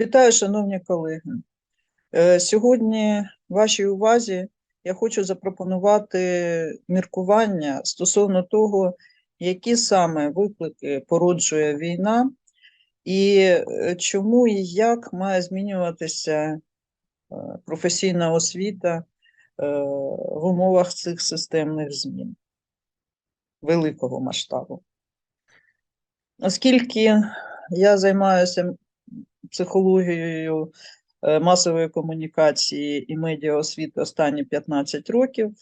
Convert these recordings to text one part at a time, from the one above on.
Вітаю, шановні колеги. Е, Сьогодні вашій увазі я хочу запропонувати міркування стосовно того, які саме виклики породжує війна, і е, чому і як має змінюватися е, професійна освіта в умовах цих системних змін великого масштабу. Оскільки я займаюся психологією е, масової комунікації і медіаосвіти останні 15 років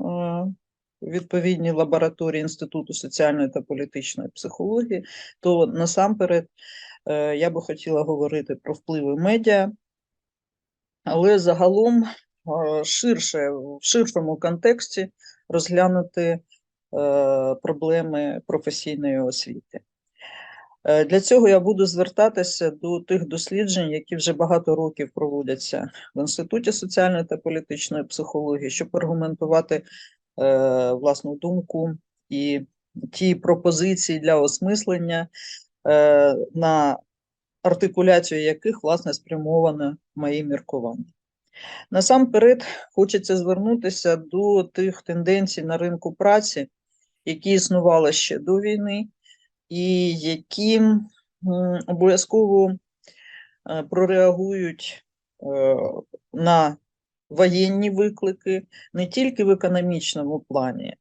е, у відповідній лабораторії Інституту соціальної та політичної психології, то насамперед е, я би хотіла говорити про впливи медіа, але загалом е, ширше, в ширшому контексті розглянути е, проблеми професійної освіти. Е, Для цього я буду звертатися до тих досліджень, які вже багато років проводяться в Інституті соціальної та політичної психології, щоб аргументувати е, власну думку і ті пропозиції для осмислення, е, на артикуляцію яких власне спрямоване мої міркування. Насамперед, хочеться звернутися до тих тенденцій на ринку праці, які існували ще до війни, і які обов'язково е, прореагують е, на воєнні виклики не тільки в економічному плані,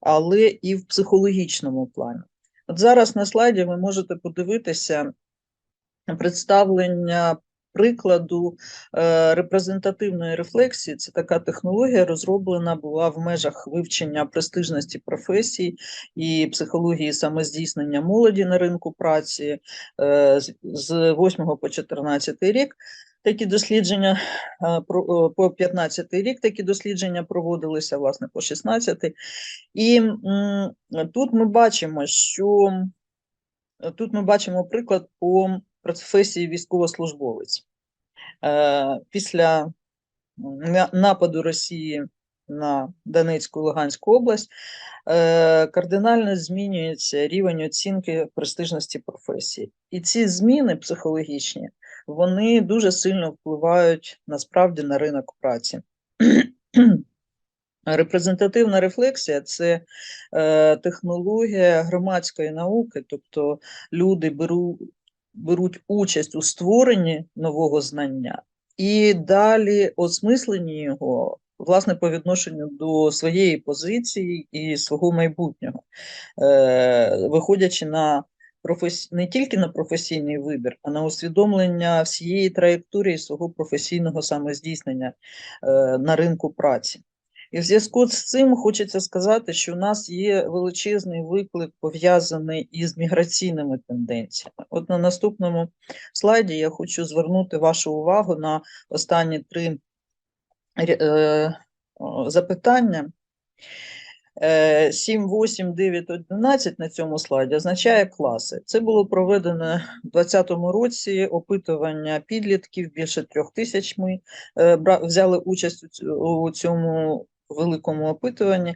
але і в психологічному плані. От зараз на слайді ви можете подивитися представлення прикладу е, репрезентативної рефлексії. Це така технологія, розроблена була в межах вивчення престижності професій і психології самоздійснення молоді на ринку праці е, з- з 8 по 14 рік. Такі дослідження е, по 15 рік такі дослідження проводилися, власне, по 16. І тут ми бачимо, що Тут ми бачимо приклад по професії військовослужбовець. Е, Після нападу Росії на Донецьку Луганську область е, кардинально змінюється рівень оцінки престижності професії. І ці зміни психологічні вони дуже сильно впливають насправді на ринок праці. Репрезентативна рефлексія це е, технологія громадської науки, тобто люди беру, беруть участь у створенні нового знання і далі осмисленні його, власне, по відношенню до своєї позиції і свого майбутнього, е, виходячи на професі... не тільки на професійний вибір, а на усвідомлення всієї траєкторії свого професійного самоздійснення е, на ринку праці. І в зв'язку з цим хочеться сказати, що у нас є величезний виклик пов'язаний із міграційними тенденціями. От на наступному слайді я хочу звернути вашу увагу на останні три ря- е, запитання. Е, 7, 8, 9, 11 на цьому слайді означає класи. Це було проведено в 2020 році опитування підлітків, більше трьох тисяч ми е, взяли участь у цьому великому опитуванні.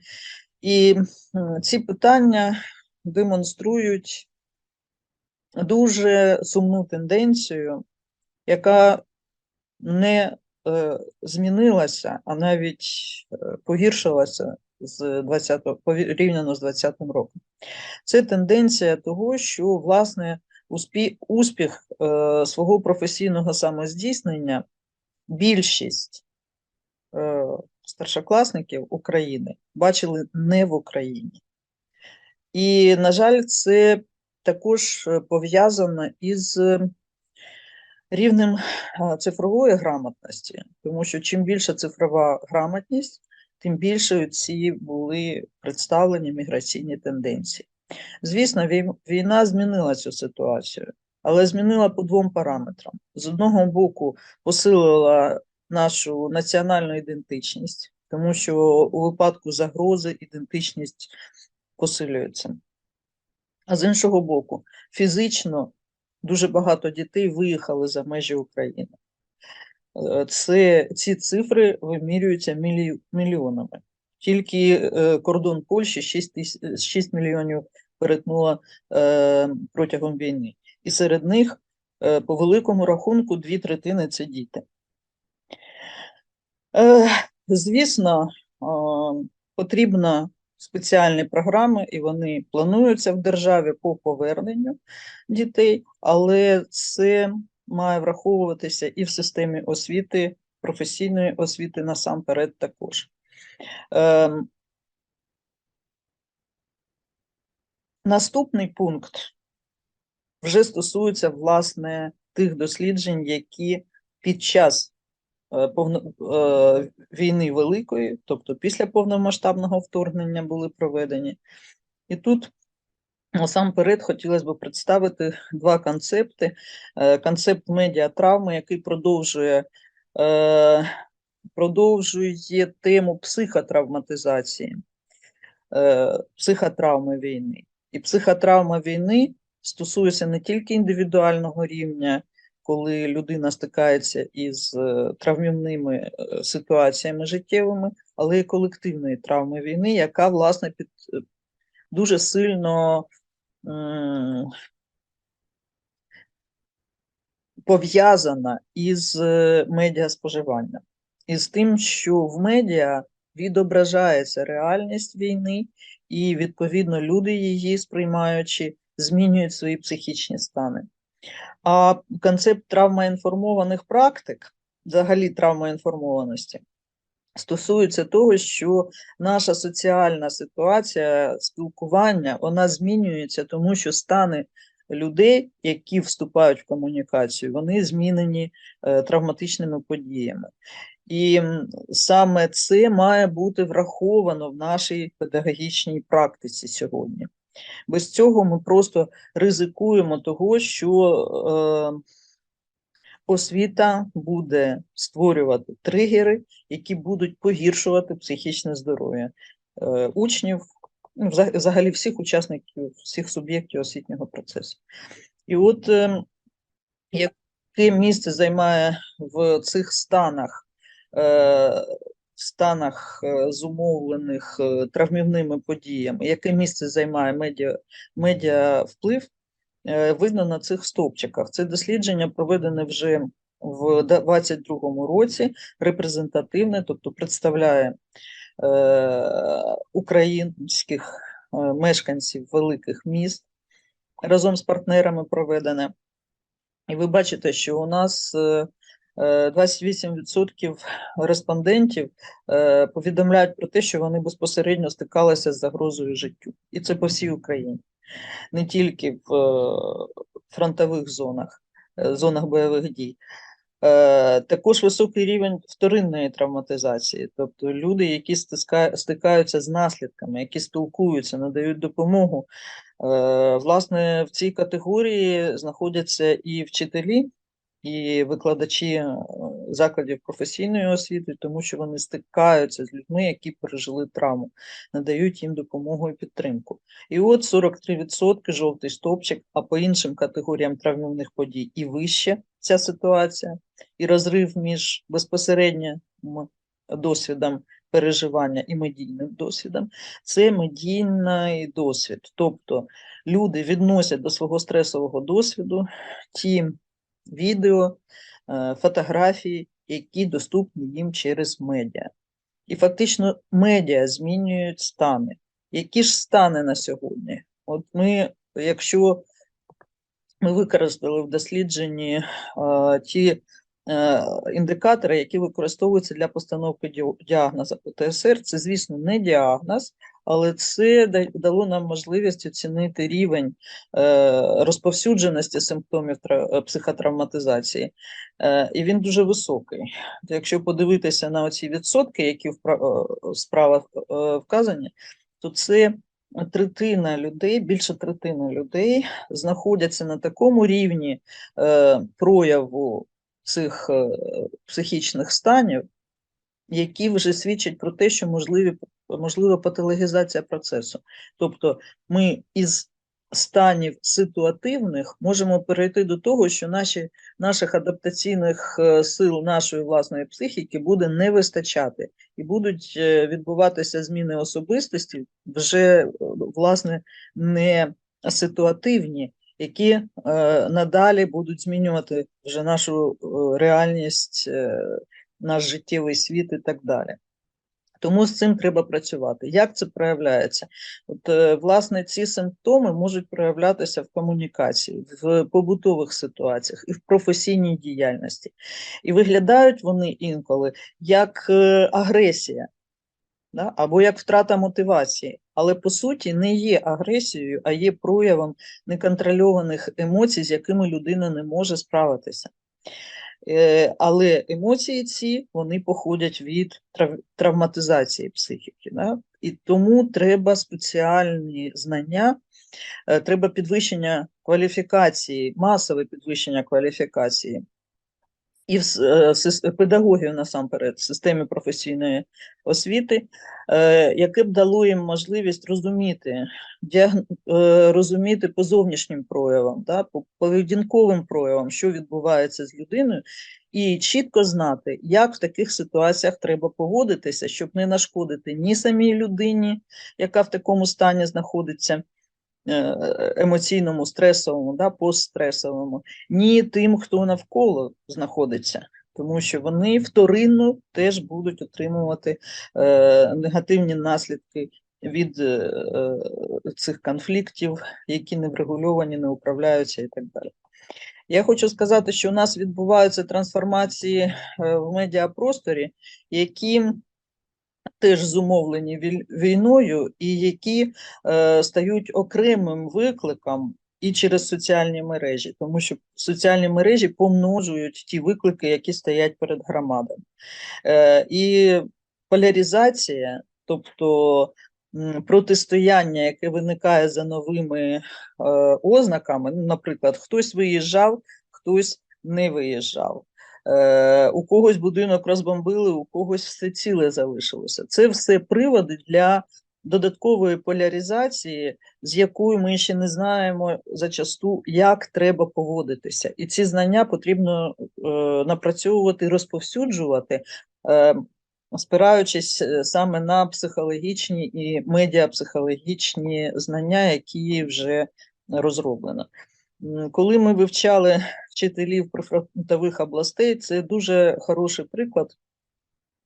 І ці питання демонструють дуже сумну тенденцію, яка не е, змінилася, а навіть е, погіршилася з 20 порівняно з 20 роком. Це тенденція того, що власне успіх, успіх е, свого професійного самоздійснення більшість старшокласників України бачили не в Україні. І, на жаль, це також е, пов'язано із е, рівнем е, цифрової грамотності, тому що чим більша цифрова грамотність, тим більше ці були представлені міграційні тенденції. Звісно, війна змінила цю ситуацію, але змінила по двом параметрам. З одного боку, посилила нашу національну ідентичність, тому що у випадку загрози ідентичність посилюється. А з іншого боку, фізично дуже багато дітей виїхали за межі України. Е, Це, ці цифри вимірюються мілі, мільйонами. Тільки е, кордон Польщі 6, тис, 6 мільйонів перетнула е, протягом війни. І серед них е, по великому рахунку дві третини це діти. Е, Звісно, потрібно спеціальні програми, і вони плануються в державі по поверненню дітей, але це має враховуватися і в системі освіти, професійної освіти насамперед також. Ем, Наступний пункт вже стосується власне тих досліджень, які під час війни Великої, тобто після повномасштабного вторгнення, були проведені. І тут насамперед хотілося б представити два концепти: Е, концепт медіатравми, який продовжує. е, Продовжує тему психотравматизації, е, психотравми війни. І психотравма війни стосується не тільки індивідуального рівня, коли людина стикається із е, травмівними е, ситуаціями життєвими, але й колективної травми війни, яка, власне, під е, дуже сильно пов'язана із медіаспоживанням, із тим, що в медіа відображається реальність війни, і, відповідно, люди її сприймаючи, змінюють свої психічні стани. А концепт травмоінформованих практик, взагалі травмоінформованості, стосується того, що наша соціальна ситуація спілкування вона змінюється, тому що стани людей, які вступають в комунікацію, вони змінені е, травматичними подіями. І саме це має бути враховано в нашій педагогічній практиці сьогодні. Без цього ми просто ризикуємо того, що е, освіта буде створювати тригери, які будуть погіршувати психічне здоров'я е, учнів, ну, взагалі всіх учасників, всіх суб'єктів освітнього процесу. І от е, яке місце займає в цих станах, е, станах е, зумовлених е, травмівними подіями, яке місце займає медіа, медіа вплив, е, видно на цих стовпчиках. Це дослідження проведене вже в 2022 році, репрезентативне, тобто представляє е, українських мешканців великих міст разом з партнерами проведене. І ви бачите, що у нас 28% респондентів е, повідомляють про те, що вони безпосередньо стикалися з загрозою життю. І це по всій Україні, не тільки в е, фронтових зонах, е, зонах бойових дій. Е, Також високий рівень вторинної травматизації, тобто люди, які стикаються з наслідками, які спілкуються, надають допомогу. Е, Власне, в цій категорії знаходяться і вчителі, і викладачі е, закладів професійної освіти, тому що вони стикаються з людьми, які пережили травму, надають їм допомогу і підтримку. І от 43% жовтий стовпчик, а по іншим категоріям травмівних подій і вище ця ситуація, і розрив між безпосереднім досвідом переживання і медійним досвідом це медійний досвід. Тобто люди відносять до свого стресового досвіду ті відео, е, фотографії, які доступні їм через медіа. І фактично медіа змінюють стани. Які ж стани на сьогодні? От ми, якщо ми використали в дослідженні е, ті е, індикатори, які використовуються для постановки діагнозу ПТСР, це, звісно, не діагноз, але це дало нам можливість оцінити рівень е, розповсюдженості симптомів е, психотравматизації, Е, і він дуже високий. Якщо подивитися на оці відсотки, які в справах вказані, то це третина людей, більше третини людей знаходяться на такому рівні прояву цих психічних станів, які вже свідчать про те, що можливі, можлива патологізація процесу. Тобто ми із станів ситуативних можемо перейти до того, що наші, наших адаптаційних е, сил нашої власної психіки буде не вистачати, і будуть е, відбуватися зміни особистості вже е, власне не ситуативні, які е, надалі будуть змінювати вже нашу реальність, е, наш життєвий світ і так далі. Тому з цим треба працювати. Як це проявляється? От, е, власне, ці симптоми можуть проявлятися в комунікації, в побутових ситуаціях і в професійній діяльності. І виглядають вони інколи як е, агресія да? або як втрата мотивації, але по суті не є агресією, а є проявом неконтрольованих емоцій, з якими людина не може справитися. Е, Але емоції ці вони походять від трав- травматизації психіки. Да? І тому треба спеціальні знання, е, треба підвищення кваліфікації, масове підвищення кваліфікації і в е, педагогію насамперед в системі професійної освіти, е, яке б дало їм можливість розуміти, е, розуміти по зовнішнім проявам, да, по поведінковим проявам, що відбувається з людиною, і чітко знати, як в таких ситуаціях треба поводитися, щоб не нашкодити ні самій людині, яка в такому стані знаходиться, емоційному, стресовому, да, постстресовому, ні тим, хто навколо знаходиться, тому що вони вторинно теж будуть отримувати е, негативні наслідки від е, е, цих конфліктів, які не врегульовані, не управляються і так далі. Я хочу сказати, що у нас відбуваються трансформації е, в медіапросторі, які теж зумовлені війною, і які е, стають окремим викликом і через соціальні мережі, тому що соціальні мережі помножують ті виклики, які стоять перед громадами. Е, і поляризація, тобто протистояння, яке виникає за новими е, ознаками, ну, наприклад, хтось виїжджав, хтось не виїжджав. Е, у когось будинок розбомбили, у когось все ціле залишилося. Це все приводи для додаткової поляризації, з якою ми ще не знаємо зачасту, як треба поводитися. І ці знання потрібно е, напрацьовувати, розповсюджувати, е, спираючись е, саме на психологічні і медіапсихологічні знання, які вже розроблено. Коли ми вивчали вчителів прифронтових областей, це дуже хороший приклад.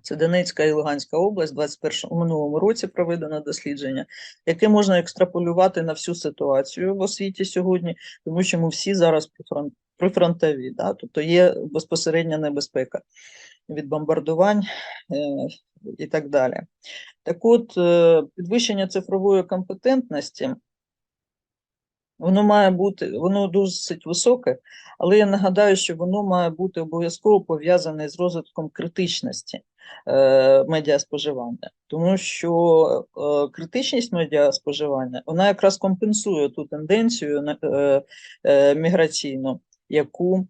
Це Донецька і Луганська область, 21 у минулому році проведено дослідження, яке можна екстраполювати на всю ситуацію в освіті сьогодні, тому що ми всі зараз прифрон- прифронтові, да? тобто є безпосередня небезпека від бомбардувань е, і так далі. Так от, е, підвищення цифрової компетентності Воно має бути, воно досить високе, але я нагадаю, що воно має бути обов'язково пов'язане з розвитком критичності е, медіаспоживання, тому що е, критичність медіаспоживання вона якраз компенсує ту тенденцію е, е, міграційну, яку,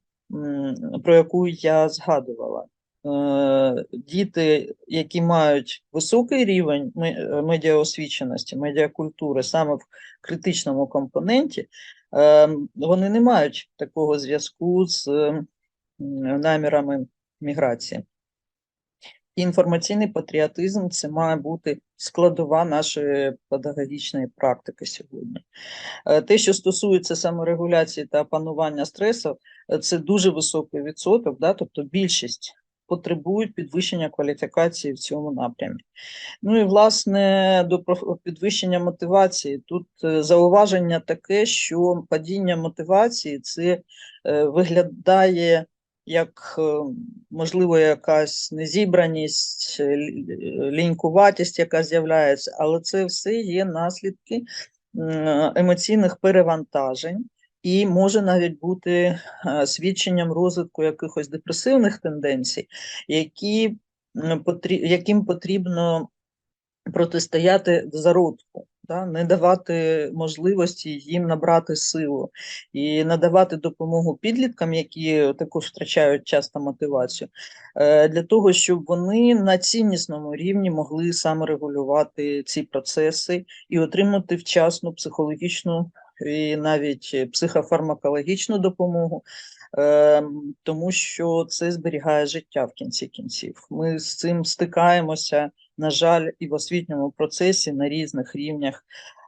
про яку я згадувала. Е, Діти, які мають високий рівень е, медіаосвіченості, медіакультури саме в критичному компоненті, е, вони не мають такого зв'язку з намірами міграції. Інформаційний патріотизм це має бути складова нашої педагогічної практики сьогодні. Те, що стосується саморегуляції та опанування стресу, це дуже високий відсоток, да, тобто більшість потребують підвищення кваліфікації в цьому напрямі. Ну і власне до підвищення мотивації. Тут е, зауваження таке, що падіння мотивації це е, виглядає як е, можливо якась незібраність, лінькуватість, яка з'являється, але це все є наслідки емоційних перевантажень. І може навіть бути е, свідченням розвитку якихось депресивних тенденцій, які, яким потрібно протистояти в зародку, да? не давати можливості їм набрати силу і надавати допомогу підліткам, які також втрачають часто мотивацію, е, для того, щоб вони на ціннісному рівні могли саморегулювати ці процеси і отримати вчасну психологічну і навіть психофармакологічну допомогу. ем, Тому що це зберігає життя в кінці кінців. Ми з цим стикаємося на жаль, і в освітньому процесі на різних рівнях,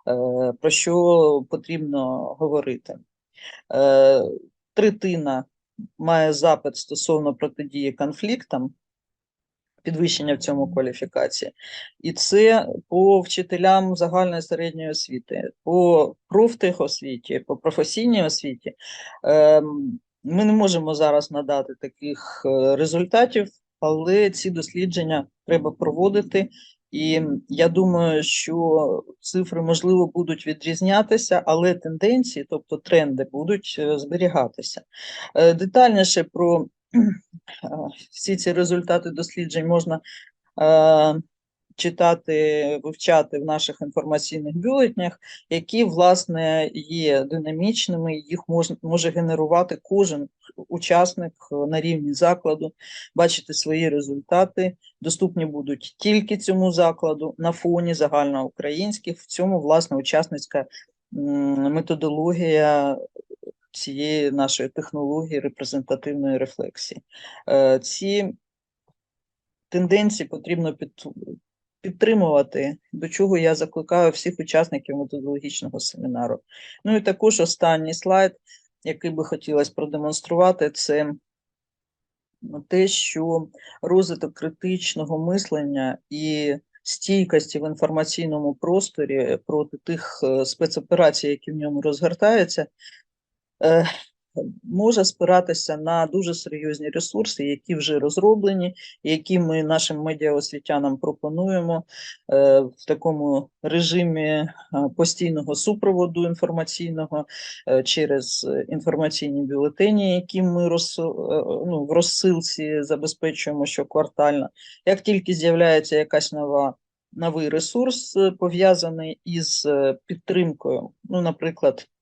е, про що потрібно говорити. Е, Третина має запит стосовно протидії конфліктам, підвищення в цьому кваліфікації. І це по вчителям загальної середньої освіти, по профтехосвіті, по професійній освіті. Ем, Ми не можемо зараз надати таких е, результатів, але ці дослідження треба проводити. І я думаю, що цифри можливо будуть відрізнятися, але тенденції, тобто тренди, будуть е, зберігатися. Е, Детальніше про всі ці результати досліджень можна е, читати, вивчати в наших інформаційних бюлетнях, які, власне, є динамічними, їх мож, може генерувати кожен учасник е, на рівні закладу, бачити свої результати, доступні будуть тільки цьому закладу на фоні загальноукраїнських. В цьому, власне, учасницька методологія цієї нашої технології репрезентативної рефлексії. Е, Ці тенденції потрібно під, підтримувати, до чого я закликаю всіх учасників методологічного семінару. Ну і також останній слайд, який би хотілося продемонструвати, це те, що розвиток критичного мислення і стійкості в інформаційному просторі проти тих е, спецоперацій, які в ньому розгортаються, може спиратися на дуже серйозні ресурси, які вже розроблені, які ми нашим медіаосвітянам пропонуємо е, в такому режимі е, постійного супроводу інформаційного е, через е, інформаційні бюлетені, які ми е, ну, в розсилці забезпечуємо щоквартально. Як тільки з'являється якась нова новий ресурс, е, пов'язаний із е, підтримкою, ну, наприклад, е,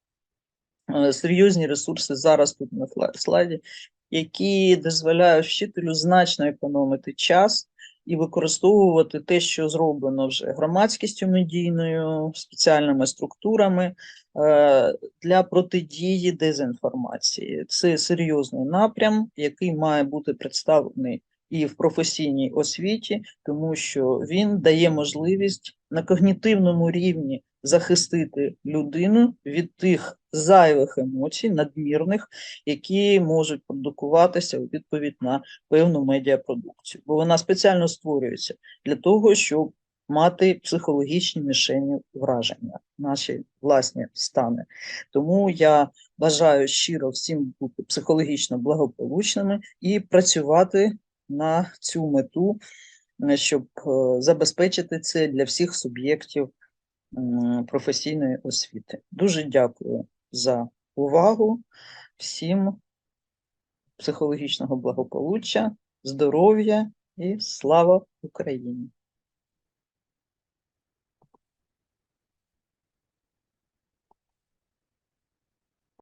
серйозні ресурси зараз тут на слайді, які дозволяють вчителю значно економити час і використовувати те, що зроблено вже громадськістю медійною, спеціальними структурами е, для протидії дезінформації. Це серйозний напрям, який має бути представлений і в професійній освіті, тому що він дає можливість на когнітивному рівні захистити людину від тих зайвих емоцій, надмірних, які можуть продукуватися у відповідь на певну медіапродукцію. Бо вона спеціально створюється для того, щоб мати психологічні мішені враження, наші власні стани. Тому я бажаю щиро всім бути психологічно благополучними і працювати на цю мету, е, щоб е, забезпечити це для всіх суб'єктів професійної освіти. Дуже дякую за увагу. Всім психологічного благополуччя, здоров'я і слава Україні!